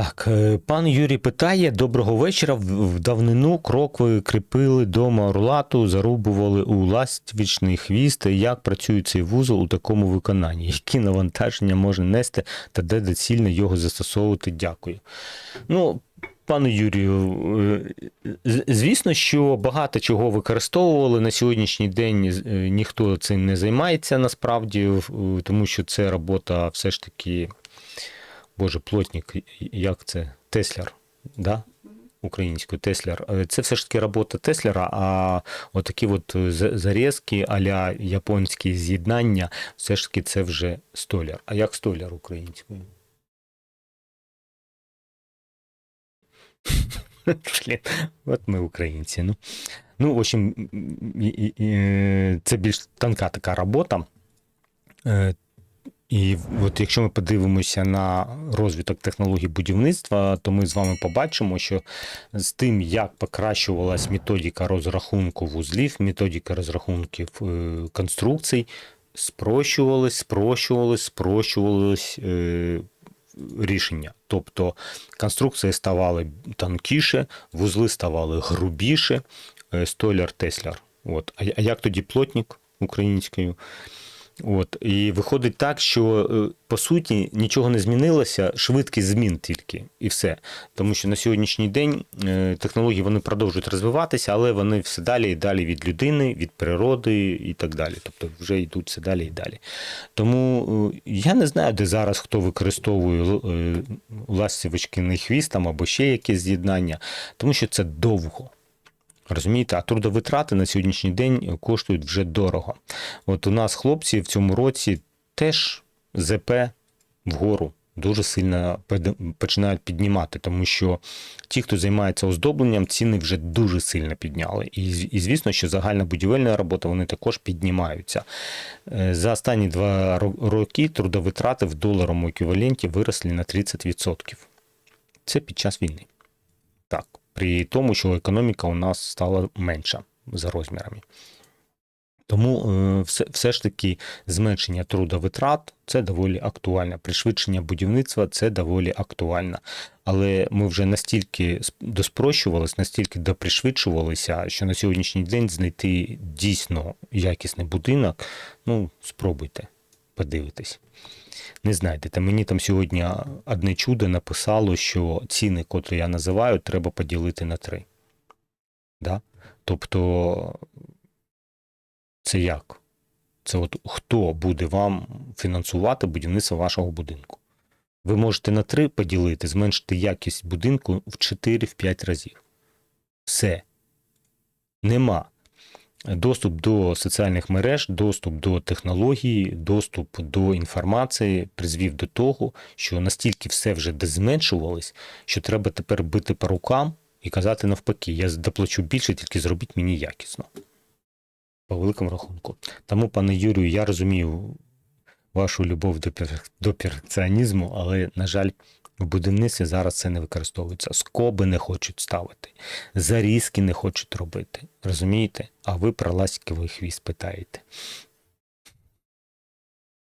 Так, е, пан Юрій питає: доброго вечора. В давнину крокви кріпили дома орлату, зарубували у ластівичний хвіст. Як працює цей вузол у такому виконанні? Які навантаження може нести та де доцільно його застосовувати? Дякую. Ну, пану Юрію, е, звісно, що багато чого використовували на сьогоднішній день. е, Ніхто цим не займається насправді, тому що це робота все ж таки. Боже, плотник, як це? Тесляр, да? Українською Тесляр. Е, Це все ж таки робота Теслера, а отакі от зарізки а-ля японські з'єднання, все ж таки це вже столяр. А як столяр українською? От ми українці. Ну, ну в общем, це більш тонка така робота. І от якщо ми подивимося на розвиток технологій будівництва, то ми з вами побачимо, що з тим, як покращувалась методика розрахунку вузлів, методика розрахунків е, конструкцій, спрощувалось, спрощувалось, спрощувалось е, рішення. Тобто конструкції ставали тонкіше, вузли ставали грубіше, е, столяр, тесляр. От. А як тоді плотник українською? От і виходить так, що е, по суті нічого не змінилося, швидкість змін тільки і все. Тому що на сьогоднішній день е, технології вони продовжують розвиватися, але вони все далі і далі від людини, від природи і так далі. Тобто вже йдуть все далі і далі. Тому е, я не знаю, де зараз хто використовує ластівочкиний хвіст там або ще якесь з'єднання, тому що це довго. Розумієте, а трудовитрати на сьогоднішній день коштують вже дорого. От у нас хлопці в цьому році теж ЗП вгору дуже сильно починають піднімати, тому що ті, хто займається оздобленням, ціни вже дуже сильно підняли. І, і звісно, що загальна будівельна робота вони також піднімаються. Е, За останні два роки трудовитрати в доларовому еквіваленті виросли на 30%. Це під час війни. Так, при тому, що економіка у нас стала менша за розмірами. Тому е, все, все ж таки зменшення трудовитрат це доволі актуально. Пришвидшення будівництва це доволі актуально. Але ми вже настільки доспрощувалися, настільки допришвидшувалися, що на сьогоднішній день знайти дійсно якісний будинок. Ну, спробуйте, подивитись. Не знайдете. Мені там сьогодні одне чудо написало, що ціни, котрі я називаю, треба поділити на три. Да? Тобто, це як? Це от хто буде вам фінансувати будівництво вашого будинку? Ви можете на три поділити, зменшити якість будинку в 4-5 разів. Все. Нема. Доступ до соціальних мереж, доступ до технологій, доступ до інформації призвів до того, що настільки все вже дезменшувалось, що треба тепер бити по рукам і казати навпаки, я доплачу більше, тільки зробіть мені якісно. По великому рахунку. Тому, пане Юрію, я розумію вашу любов до, перфекціонізму, але, на жаль, в будівництві зараз це не використовується. Скоби не хочуть ставити, зарізки не хочуть робити. Розумієте? А ви про ластиковий хвіст питаєте.